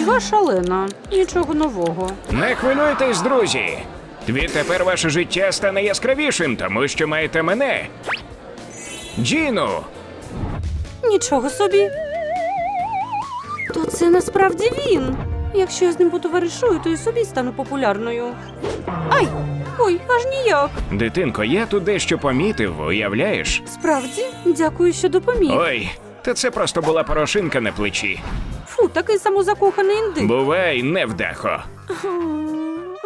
Нудьга шалена, нічого нового. Не хвилюйтесь, друзі. Відтепер ваше життя стане яскравішим, тому що маєте мене. Джіну, Нічого собі. То це насправді він. Якщо я з ним потоваришую, то і собі стану популярною. Ай! Ой, аж ніяк. дитинко, я тут дещо помітив, уявляєш? Справді, дякую, що допоміг. Ой, та це просто була порошинка на плечі. Такий самозакоханий індик. Бувай, невдахо.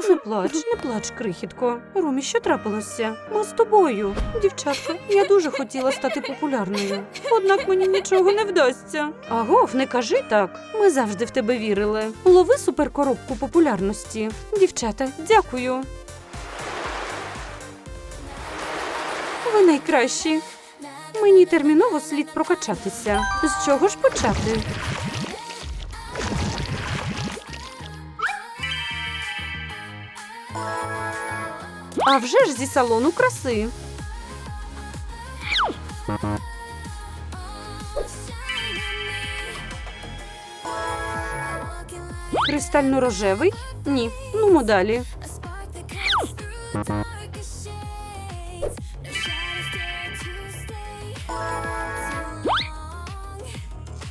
Не плач, не плач, крихітко. Ромі, що трапилося? Ми з тобою. Дівчатка, я дуже хотіла стати популярною. Однак мені нічого не вдасться. Агов, не кажи так. Ми завжди в тебе вірили. Лови суперкоробку популярності. Дівчата, дякую. Ви найкращі. Мені терміново слід прокачатися. З чого ж почати? А вже ж зі салону краси. Кристально-рожевий? Ні. Ну, далі.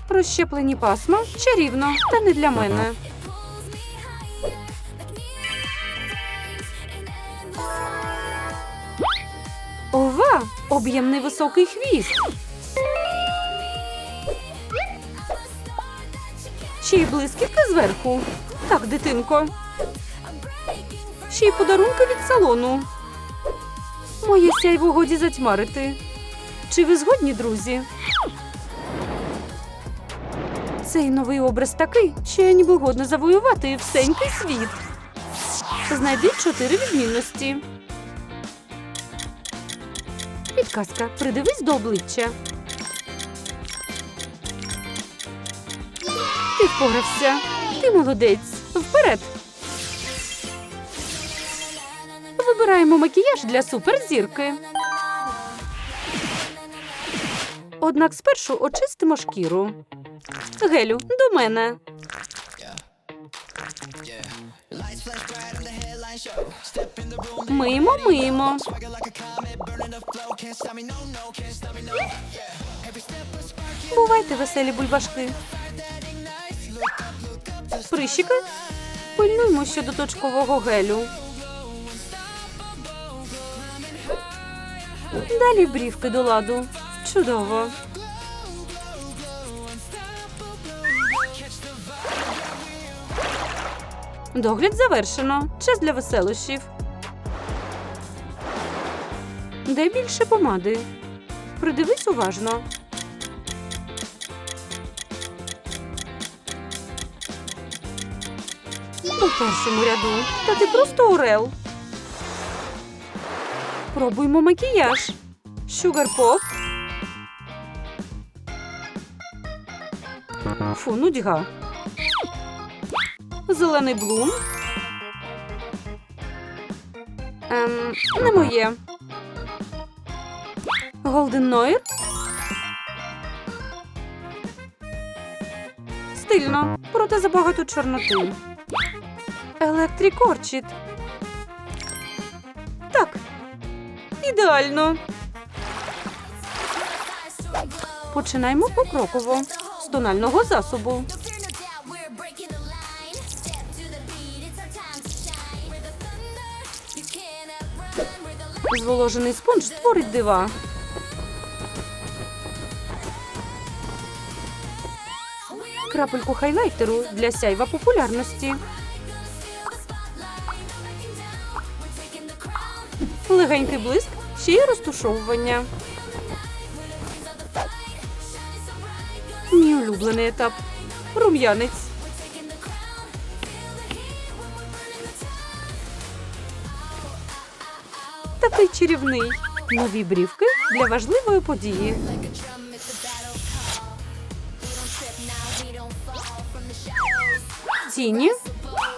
Розщеплені пасма чарівно, та не для мене. Об'ємний високий хвіст. Ще й блискітки зверху. Так, дитинко. Ще й подарунки від салону. Моє сяйво годі затьмарити. Чи ви згодні, друзі? Цей новий образ такий, що я ніби годна завоювати всенький світ. Знайдіть чотири відмінності. Підказка. Придивись до обличчя. Ти впорався. Ти молодець. Вперед. Вибираємо макіяж для суперзірки. Однак спершу очистимо шкіру. Гелю, до мене. Миємо, миємо. Бувайте веселі бульбашки. Прищики. Пильнуємо щодо точкового гелю. Далі брівки до ладу. Чудово. Догляд завершено. Час для веселощів. Де більше помади? Придивись уважно. У першому ряду. Та ти просто орел. Пробуймо макіяж. Шугар поп. Фу, нудьга. Зелений блум. Ем, не моє. Голден Нойр. Стильно, проте забагато чорноти. Електрик Орчід. Так. Ідеально. Починаємо покроково. З тонального засобу. Зволожений спонж творить дива. Крапельку хайлайтеру для сяйва популярності. Легенький блиск, ще й розтушовування. Мій улюблений етап. Рум'янець. Такий чарівний. Нові брівки для важливої події. Тіні.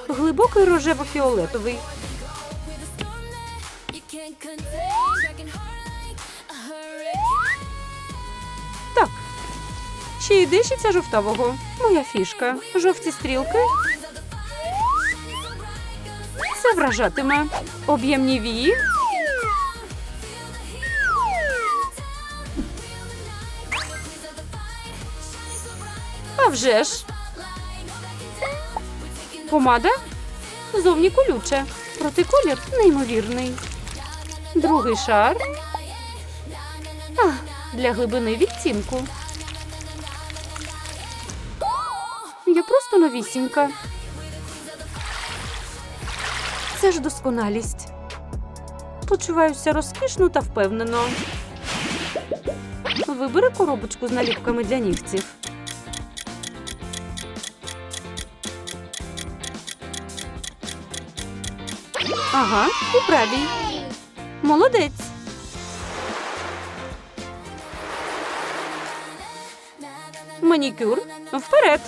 Глибокий рожево-фіолетовий. Так. Ще й дещиця жовтавого. Моя фішка. Жовті стрілки. Це вражатиме. Об'ємні вії. А вже ж. Помада зовні колюча, проте колір неймовірний. Другий шар. А, для глибини відтінку. Я просто новісінька. Це ж досконалість. Почуваюся розкішно та впевнено. Вибери коробочку з наліпками для нігтів. Ага, у правій. Молодець. Манікюр вперед.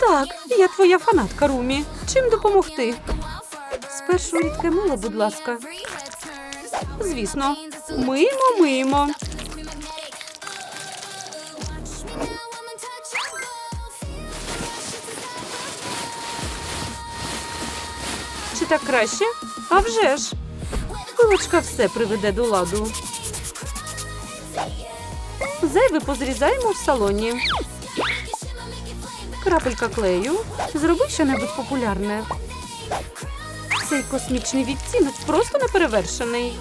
Так, я твоя фанатка, Румі. Чим допомогти? Спершу рідке мило, будь ласка. Звісно, миємо, миємо. Так краще? А вже ж. Пилочка все приведе до ладу. Зайве позрізаємо в салоні. Крапелька клею. Зроби щонебудь популярне. Цей космічний відтінок просто неперевершений.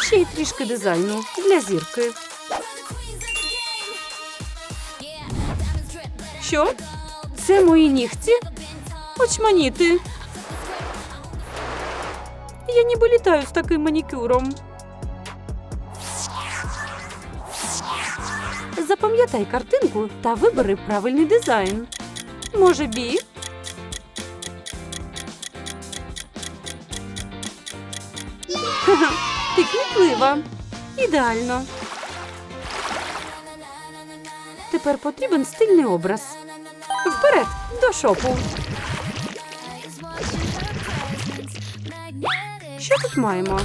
Ще й трішки дизайну для зірки. Що? Це мої нігті? Очманіти. Я ніби літаю з таким манікюром. Запам'ятай картинку та вибери правильний дизайн. Може, бі? Ти кмітлива. Ідеально. Тепер потрібен стильний образ. Вперед до шопу. Що тут маємо?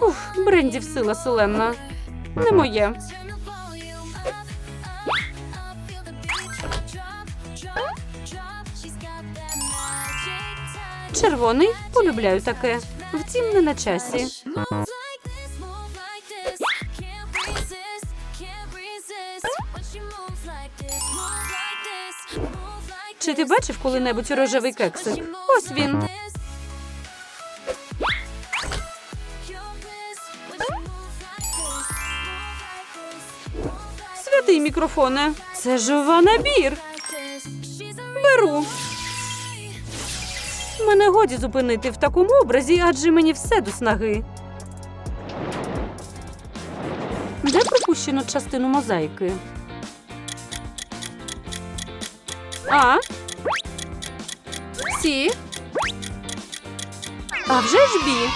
Ух, брендів сила селенна. Не моє. Червоний полюбляю таке. Втім, не на часі. Чи ти бачив коли-небудь рожевий кексик? Ось він. Святий мікрофоне. Це жива набір. Беру. Мене годі зупинити в такому образі, адже мені все до снаги. Де пропущено частину мозаїки? А? Сі? А вже ж бі.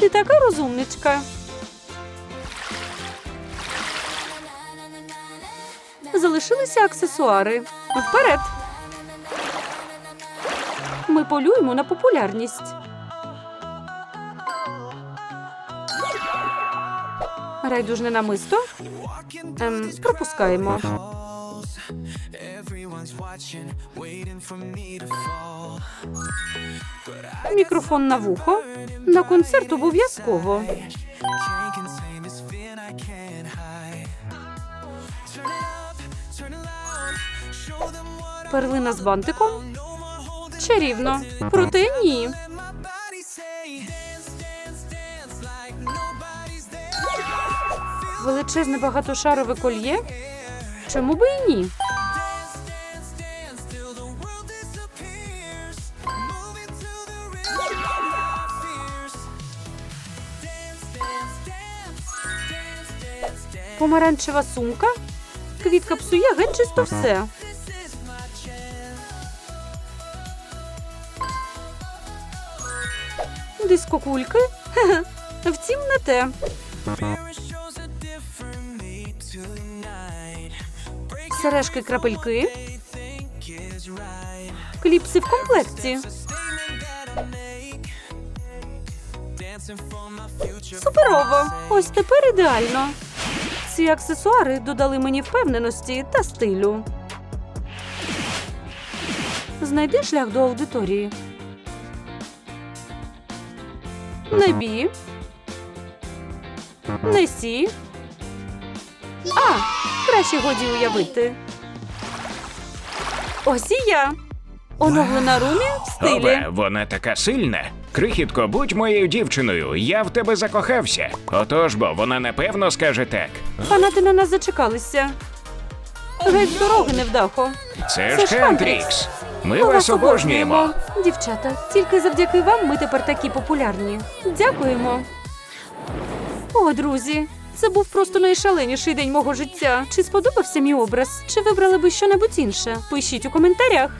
Ти така розумничка. Залишилися аксесуари. Вперед. Ми полюємо на популярність. Райдужне намисто. Ем, пропускаємо. Мікрофон на вухо. На концерт обов'язково. Перлина з бантиком. Чарівно. Проте ні. Величезне багатошарове кольє. Чому би і ні? Помаранчева сумка. Квітка псує геть чисто все. Дискокульки. Втім, не те. Сережки крапельки. Кліпси в комплекті. Суперово! Ось тепер ідеально. Ці аксесуари додали мені впевненості та стилю. Знайди шлях до аудиторії. Не бі. А, краще годі уявити. Ось і я. Оновлена румі в стилі. Обе, вона така сильна. Крихітко, будь моєю дівчиною, я в тебе закохався. Отож бо вона напевно скаже так. Фанати на нас зачекалися. Геть з дороги невдахо. Це, Це ж ж Хантрікс. Ми вас обожнюємо. Дівчата, тільки завдяки вам ми тепер такі популярні. Дякуємо. О, друзі, це був просто найшаленіший день мого життя. Чи сподобався мій образ? Чи вибрали би що-небудь інше? Пишіть у коментарях.